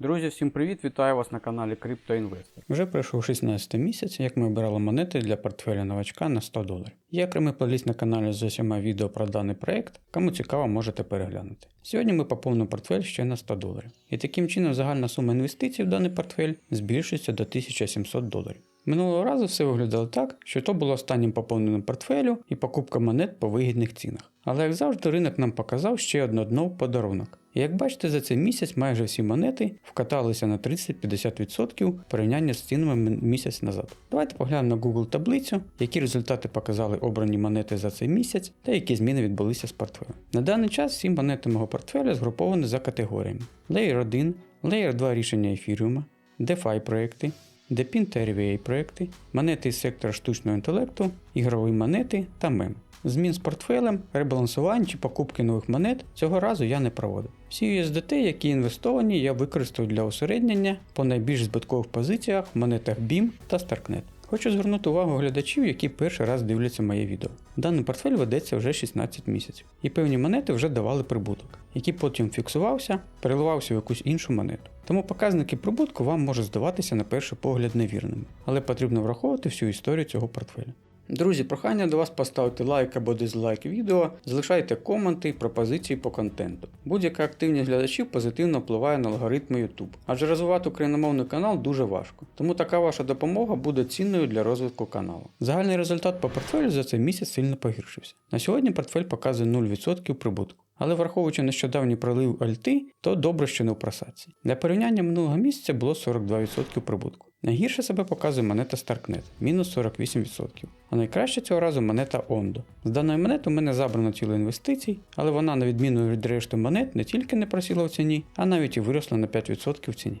Друзі, всім привіт! Вітаю вас на каналі CryptoInvestor. Вже пройшов 16 місяць, як ми обирали монети для портфеля новачка на 100 доларів. Є окремий плейліст на каналі з усіма відео про даний проект, кому цікаво, можете переглянути. Сьогодні ми поповнимо портфель ще на 100 доларів. І таким чином загальна сума інвестицій в даний портфель збільшується до 1700 доларів. Минулого разу все виглядало так, що то було останнім поповненим портфелю і покупка монет по вигідних цінах. Але як завжди, ринок нам показав ще одно дно в подарунок. І як бачите, за цей місяць майже всі монети вкаталися на 30-50% в порівнянні з цінами місяць назад. Давайте поглянемо на Google таблицю, які результати показали обрані монети за цей місяць та які зміни відбулися з портфелем. На даний час всі монети мого портфеля згруповані за категоріями: Layer 1, Layer 2 рішення ефіріума, DeFi проекти, Depin та RVA проекти, монети із сектора штучного інтелекту, ігрові монети та мем. Змін з портфелем, ребалансувань чи покупки нових монет цього разу я не проводив. Всі USDT, які інвестовані, я використовую для осереднення по найбільш збиткових позиціях в монетах BIM та StarkNet. Хочу звернути увагу глядачів, які перший раз дивляться моє відео. Даний портфель ведеться вже 16 місяців, і певні монети вже давали прибуток, який потім фіксувався, переливався в якусь іншу монету. Тому показники прибутку вам можуть здаватися на перший погляд невірними, але потрібно враховувати всю історію цього портфеля. Друзі, прохання до вас поставити лайк або дизлайк відео, залишайте коменти, і пропозиції по контенту. Будь-яка активність глядачів позитивно впливає на алгоритми YouTube, адже розвивати україномовний канал дуже важко, тому така ваша допомога буде цінною для розвитку каналу. Загальний результат по портфелю за цей місяць сильно погіршився. На сьогодні портфель показує 0% прибутку. Але враховуючи нещодавній пролив альти, то добре, що не у просадці. Для порівняння минулого місяця було 42% прибутку. Найгірше себе показує монета StarkNet мінус 48%. А найкраще цього разу монета Ondo. З даної монети у мене забрано ціло інвестицій, але вона, на відміну від решти монет, не тільки не просіла в ціні, а навіть і виросла на 5% в ціні.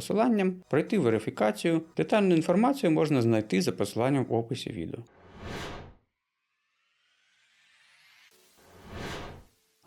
пройти верифікацію. Детальну інформацію можна знайти за посиланням в описі відео.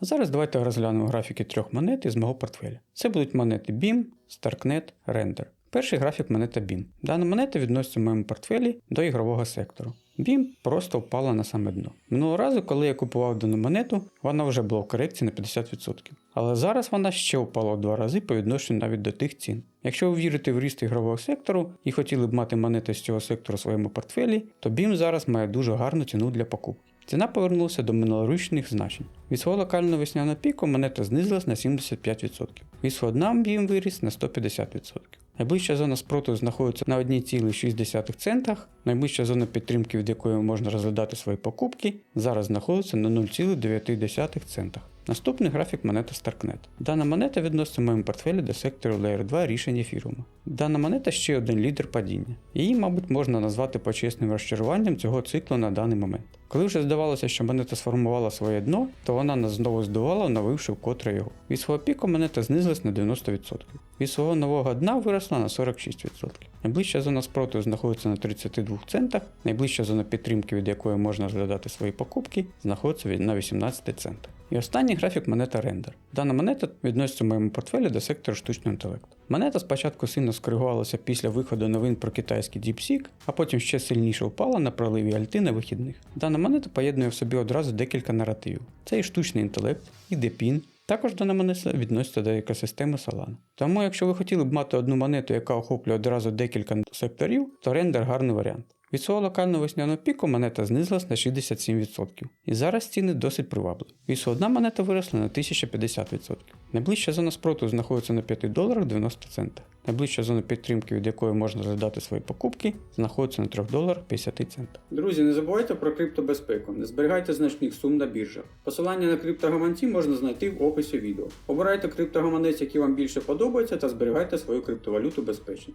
Зараз давайте розглянемо графіки трьох монет із мого портфеля. Це будуть монети BIM, StarkNet, Render. Перший графік монета BIM. Дана монета відноситься в моєму портфелі до ігрового сектору. BIM просто впала на саме дно. Минулого разу, коли я купував дану монету, вона вже була в корекції на 50%. Але зараз вона ще впала в два рази по відношенню навіть до тих цін. Якщо ви вірите в ріст ігрового сектору і хотіли б мати монети з цього сектору в своєму портфелі, то BIM зараз має дуже гарну ціну для покупки. Ціна повернулася до минулорічних значень. Від свого локального весняного піку монета знизилась на 75%. Від свого дна BIM виріс на 150%. Найближча зона спроту знаходиться на 1,6 центах, найближча зона підтримки, від якої можна розглядати свої покупки, зараз знаходиться на 0,9 центах. Наступний графік монета StarkNet. Дана монета відноситься в моєму портфелі до сектору Layer 2 рішень ефіруму. Дана монета ще один лідер падіння. Її, мабуть, можна назвати почесним розчаруванням цього циклу на даний момент. Коли вже здавалося, що монета сформувала своє дно, то вона нас знову здувала, оновивши вкотре його. Від свого піку монета знизилась на 90%. Від свого нового дна виросла на 46%. Найближча зона спротиву знаходиться на 32 центах, найближча зона підтримки, від якої можна розглядати свої покупки, знаходиться на 18 центах. І останній графік монета Render. Дана монета відноситься в моєму портфелі до сектору штучного інтелекту. Монета спочатку сильно скоригувалася після виходу новин про китайський DeepSeek, а потім ще сильніше впала на проливі альти на вихідних. Дана монета поєднує в собі одразу декілька наративів. Це і штучний інтелект, і депін. Також дана монета відноситься до екосистеми Solana. Тому, якщо ви хотіли б мати одну монету, яка охоплює одразу декілька секторів, то рендер гарний варіант. Від свого локального весняного піку монета знизилась на 67%. І зараз ціни досить привабливі. Від свого дна монета виросла на 1050%. Найближча зона спротиву знаходиться на 5 доларах 90 центах. Найближча зона підтримки, від якої можна розглядати свої покупки, знаходиться на 3 доларах 50 центах. Друзі, не забувайте про криптобезпеку, не зберігайте значних сум на біржах. Посилання на криптогаманці можна знайти в описі відео. Обирайте криптогаманець, який вам більше подобається, та зберігайте свою криптовалюту безпечно.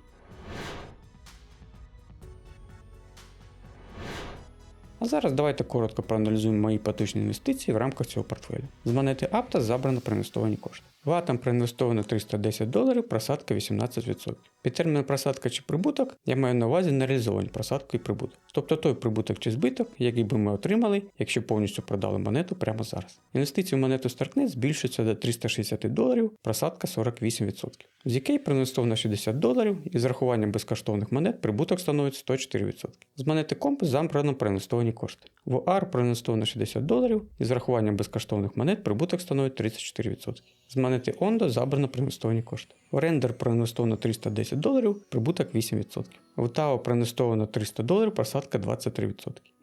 А зараз давайте коротко проаналізуємо мої поточні інвестиції в рамках цього портфеля. З монети Aptos забрано проінвестовані кошти. Ватам проінвестовано 310 доларів, просадка 18%. Під терміном просадка чи прибуток я маю на увазі нереалізовані просадку і прибуток. Тобто той прибуток чи збиток, який би ми отримали, якщо повністю продали монету прямо зараз. Інвестиції в монету Starknet збільшуються до 360 доларів, просадка 48%. В ZK проінвестовано 60 доларів і з рахуванням безкоштовних монет прибуток становить 104%. З монети Компас забрано проінвестовані кошти. В OR проінвестовано 60 доларів і з рахуванням безкоштовних монет прибуток становить 34%. З монети Ondo забрано проінвестовані кошти. В Render проінвестовано 310 доларів, прибуток 8%. В TAO проінвестовано 300 доларів, просадка 23%.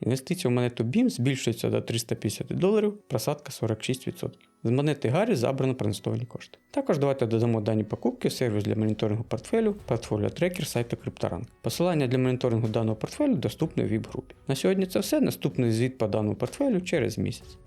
Інвестиції в монету BIM збільшуються до 350 доларів, просадка 46%. З монети Гаррі забрано проінвестовані кошти. Також давайте додамо дані покупки сервіс для моніторингу портфелю, портфоліо трекер сайту CryptoRank. Посилання для моніторингу даного портфелю доступне в віп-групі. На сьогодні це все. Наступний звіт по даному портфелю через місяць.